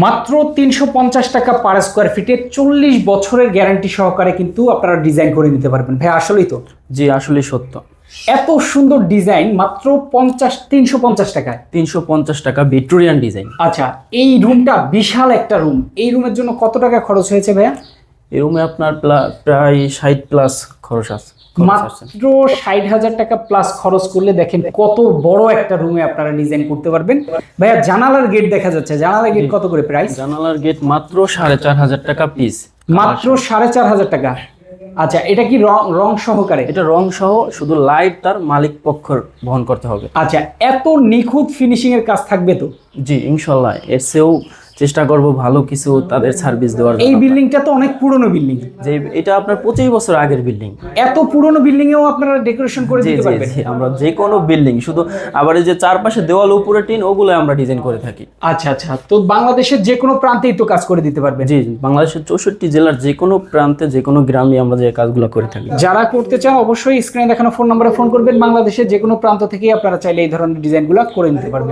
মাত্র তিনশো পঞ্চাশ টাকা পার স্কোয়ার ফিটে চল্লিশ বছরের গ্যারান্টি সহকারে কিন্তু আপনারা ডিজাইন করে নিতে পারবেন। ভাই আসলেই তো? জি আসলে সত্য। এত সুন্দর ডিজাইন মাত্র পঞ্চাশ তিনশো পঞ্চাশ টাকায়। তিনশো পঞ্চাশ টাকা ভিক্টোরিয়ান ডিজাইন আচ্ছা এই রুমটা বিশাল একটা রুম এই রুমের জন্য কত টাকা খরচ হয়েছে ভাইয়া? এই রুমে আপনার প্রায় ষাট প্লাস খরচ আছে মাত্র ষাট হাজার টাকা প্লাস খরচ করলে দেখেন কত বড় একটা রুমে আপনারা ডিজাইন করতে পারবেন। ভাইয়া জানালার গেট দেখা যাচ্ছে। জানালার গেট কত করে প্রাইস জানালার গেট মাত্র সাড়ে চার হাজার টাকা পিস মাত্র সাড়ে চার হাজার টাকা। আচ্ছা এটা কি রং রং সহকারে? এটা রং সহ শুধু লাইট তার মালিক পক্ষ বহন করতে হবে। আচ্ছা এত নিখুঁত ফিনিশিং এর কাজ থাকবে তো? জি ইনশাল্লাহ এর চেয়েও চেষ্টা করব ভালো কিছু তাদের সার্ভিস দেওয়ার এই বিল্ডিংটা তো অনেক পুরনো বিল্ডিং যে এটা আপনার পঁচিশ বছর আগের বিল্ডিং এত পুরনো বিল্ডিং এও আপনারা ডেকোরেশন করে দিতে পারবেন। আমরা যে কোনো বিল্ডিং শুধু আবার এই যে চারপাশে দেওয়াল উপরে টিন ওগুলো আমরা ডিজাইন করে থাকি। আচ্ছা আচ্ছা তো বাংলাদেশের যে কোনো প্রান্তেই তো কাজ করে দিতে পারবেন। জি জি, বাংলাদেশের চৌষট্টি জেলার যে কোনো প্রান্তে যে কোনো গ্রামে আমরা যে কাজগুলো করে থাকি। যারা করতে চান অবশ্যই স্ক্রিনে দেখানো ফোন নম্বরে ফোন করবেন। বাংলাদেশের যে কোনো প্রান্ত থেকেই আপনারা চাইলে এই ধরনের ডিজাইনগুলো করে নিতে পারবেন।